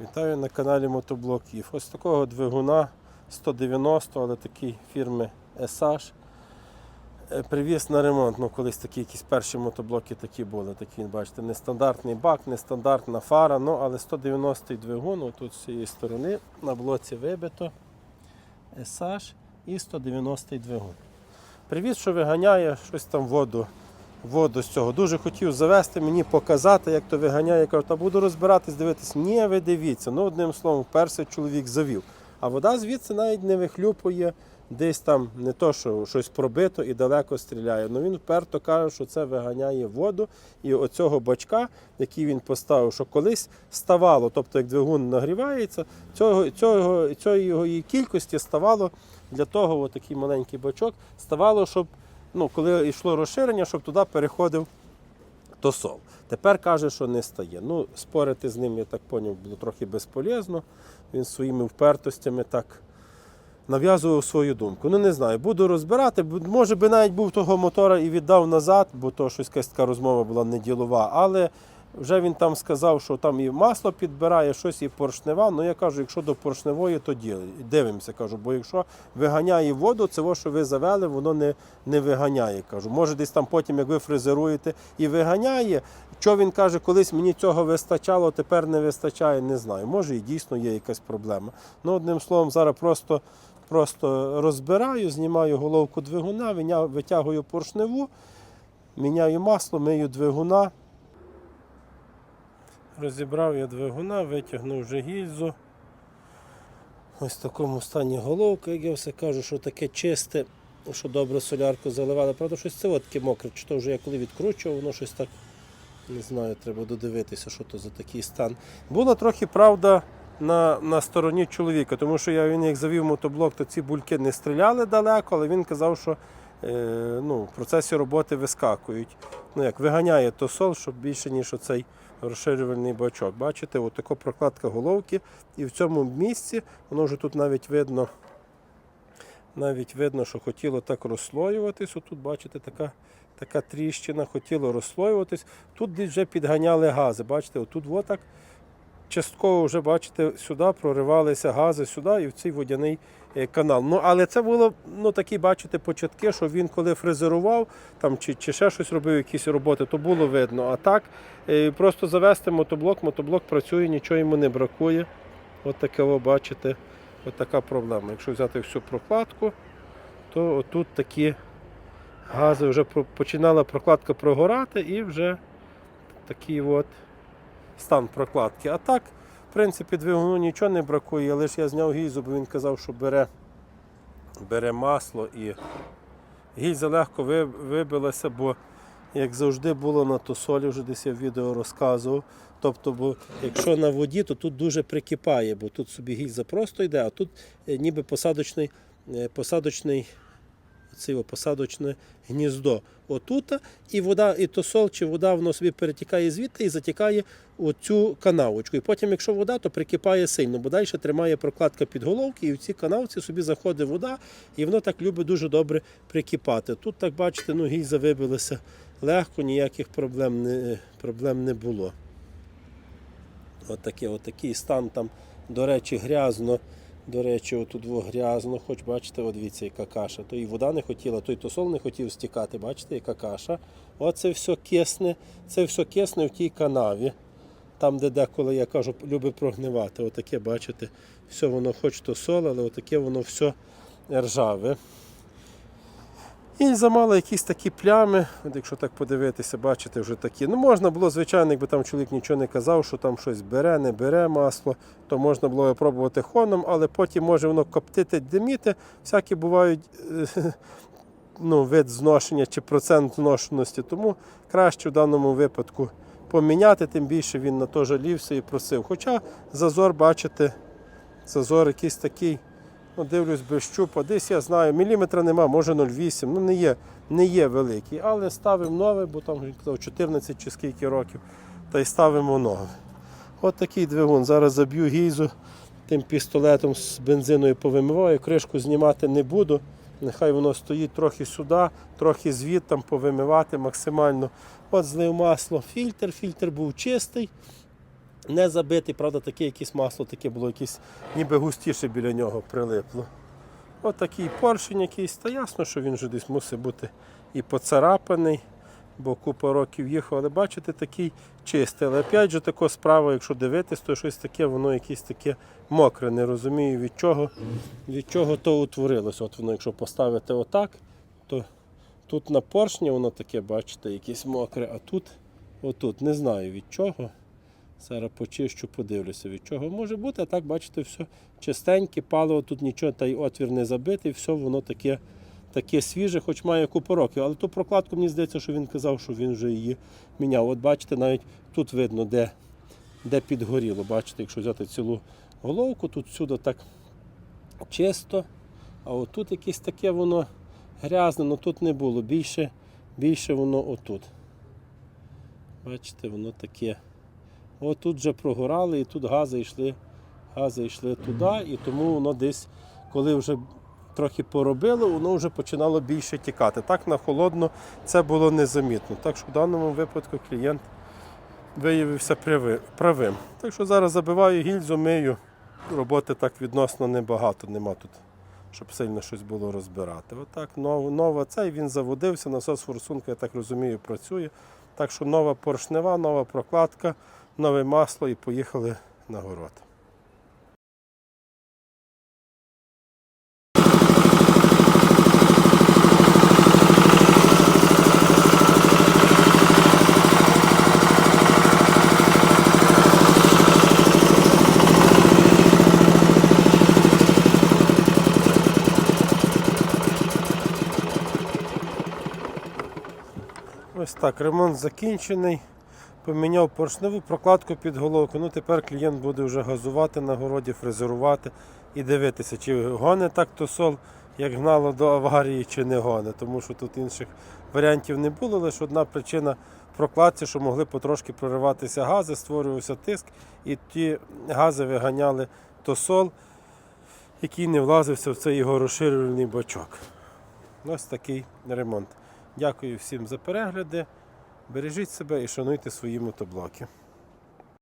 Вітаю на каналі Мотоблоків. Ось такого двигуна 190, але такий фірми SH. Е, Привіз на ремонт. Ну, колись такі якісь перші мотоблоки такі були. Такі, бачите, нестандартний бак, нестандартна фара, ну, але 190 двигун, тут з цієї сторони на блоці вибито SH і 190 двигун. Привіз, що виганяє щось там воду воду з цього. Дуже хотів завести, мені показати, як то виганяє. Я кажу, та буду розбиратись, дивитись. Ні, ви дивіться. Ну, одним словом, перший чоловік завів. А вода звідси навіть не вихлюпує, десь там не то, що щось пробито і далеко стріляє. Ну він вперто каже, що це виганяє воду. І оцього бачка, який він поставив, що колись ставало, тобто як двигун нагрівається, цього, цього, цієї кількості ставало для того, от маленький бачок, ставало, щоб ну, коли йшло розширення, щоб туди переходив тосол. Тепер каже, що не стає. Ну, спорити з ним, я так зрозумів, було трохи безполезно. Він своїми впертостями так нав'язував свою думку. Ну, не знаю, буду розбирати. Може би навіть був того мотора і віддав назад, бо то щось така розмова була не ділова. Але вже він там сказав, що там і масло підбирає, щось і поршнева. Ну я кажу, якщо до поршневої, то дивимося. Кажу, бо якщо виганяє воду, це що ви завели, воно не, не виганяє. Кажу, може десь там потім, як ви фрезеруєте, і виганяє. Що він каже, колись мені цього вистачало, тепер не вистачає, не знаю. Може і дійсно є якась проблема. Ну, одним словом, зараз просто, просто розбираю, знімаю головку двигуна, витягую поршневу, міняю масло, мию двигуна. Розібрав я двигуна, витягнув вже гільзу. Ось в такому стані головка, як я все кажу, що таке чисте, що добре солярку заливали. Правда, щось це таке мокре. Чи то вже я коли відкручував, воно щось так не знаю, треба додивитися, що то за такий стан. Була трохи правда на, на стороні чоловіка, тому що я він як завів мотоблок, то ці бульки не стріляли далеко, але він казав, що е, ну, в процесі роботи вискакують. Ну як виганяє тосол, щоб більше, ніж оцей розширювальний бачок. Бачите, така прокладка головки. І в цьому місці, воно вже тут навіть видно, навіть видно, що хотіло так розслоюватись. Отут, бачите, така, така тріщина, хотіло розслоюватись. Тут вже підганяли гази. Бачите, отут отак частково вже, бачите, сюди проривалися гази сюди і в цей водяний е, канал. Ну, але це було ну, такі, бачите, початки, що він коли фрезерував там, чи, чи ще щось робив, якісь роботи, то було видно. А так, е, просто завести мотоблок, мотоблок працює, нічого йому не бракує. От таке, ви бачите, от така проблема. Якщо взяти всю прокладку, то отут такі гази вже починала прокладка прогорати і вже такий от стан прокладки. А так, в принципі, двигуну нічого не бракує, лише я зняв гільзу, бо він казав, що бере, бере масло і гільза легко вибилася, бо як завжди було на тосолі, вже десь я в відео розказував. Тобто, бо якщо на воді, то тут дуже прикипає, бо тут собі гільза просто йде, а тут е, ніби посадочний, е, посадочний це посадочне гніздо. Отут, і вода, і тосол чи вода, воно собі перетікає звідти і затікає у цю канавочку. І потім, якщо вода, то прикипає сильно, бо далі тримає прокладка під головки, і в ці канавці собі заходить вода, і воно так любить дуже добре прикипати. Тут, так бачите, ну, гільза вибилася легко, ніяких проблем не, проблем не було. Отакий стан там, до речі, грязно. До речі, отут грязно, хоч бачите, от дивіться, яка каша. То і вода не хотіла, той тосол не хотів стікати, бачите, яка каша. Оце все кисне, це все кисне в тій канаві. Там, де деколи, я кажу, любить прогнивати. Отаке, бачите, все воно хоч то сол, але отаке воно все ржаве. І замало якісь такі плями, от якщо так подивитися, бачите, вже такі. Ну, можна було, звичайно, якби там чоловік нічого не казав, що там щось бере, не бере масло, то можна було випробувати хоном, але потім може воно коптити, диміти. Всякі бувають е, ну, вид зношення чи процент зношеності. Тому краще в даному випадку поміняти, тим більше він на то жалівся і просив. Хоча зазор, бачите, зазор якийсь такий. Ну, дивлюсь без щупа, десь я знаю, міліметра нема, може 0,8, ну не є, не є великий. Але ставимо нове, бо там 14 чи скільки років, та й ставимо нове. От такий двигун. Зараз заб'ю гільзу тим пістолетом з бензиною повимиваю, кришку знімати не буду. Нехай воно стоїть трохи сюди, трохи звідти повимивати максимально. От злив масло, фільтр, фільтр був чистий. Не забитий, правда, таке якесь масло таке було, якесь ніби густіше біля нього прилипло. От такий поршень якийсь, та ясно, що він вже десь мусить бути і поцарапаний, бо купа років їхав, але бачите, такий чистий. Але опять же така справа, якщо дивитись, то щось таке, воно якесь таке мокре. Не розумію від чого, від чого то утворилося. От воно, якщо поставити отак, то тут на поршні воно таке, бачите, якесь мокре, а тут, отут, не знаю від чого. Зараз почищу, подивлюся, від чого може бути. А так, бачите, все чистеньке, паливо, тут нічого, та й отвір не забитий, все воно таке, таке свіже, хоч має купу років. Але ту прокладку, мені здається, що він казав, що він вже її міняв. От бачите, навіть тут видно, де, де підгоріло. Бачите, якщо взяти цілу головку, тут всюди так чисто, а отут якесь таке воно грязне, але тут не було. Більше, більше воно отут. Бачите, воно таке. От тут вже прогорали і тут гази йшли, гази йшли туди, і тому воно десь, коли вже трохи поробило, воно вже починало більше тікати. Так на холодно це було незамітно. Так що в даному випадку клієнт виявився правим. Так що зараз забиваю гільзу, мию. Роботи так відносно небагато, нема тут, щоб сильно щось було розбирати. Отак нова, нова цей він заводився, насос форсунка, я так розумію, працює. Так що нова поршнева, нова прокладка, нове масло і поїхали на город. Ось так, ремонт закінчений. Поміняв поршневу прокладку під головку. Ну тепер клієнт буде вже газувати на городі, фрезерувати і дивитися, чи гоне так тосол, як гнало до аварії, чи не гоне. Тому що тут інших варіантів не було. Лише одна причина прокладці, що могли потрошки прориватися гази, створювався тиск, і ті гази виганяли тосол, який не влазився в цей його розширювальний бачок. Ось такий ремонт. Дякую всім за перегляди. Бережіть себе і шануйте свої мотоблоки.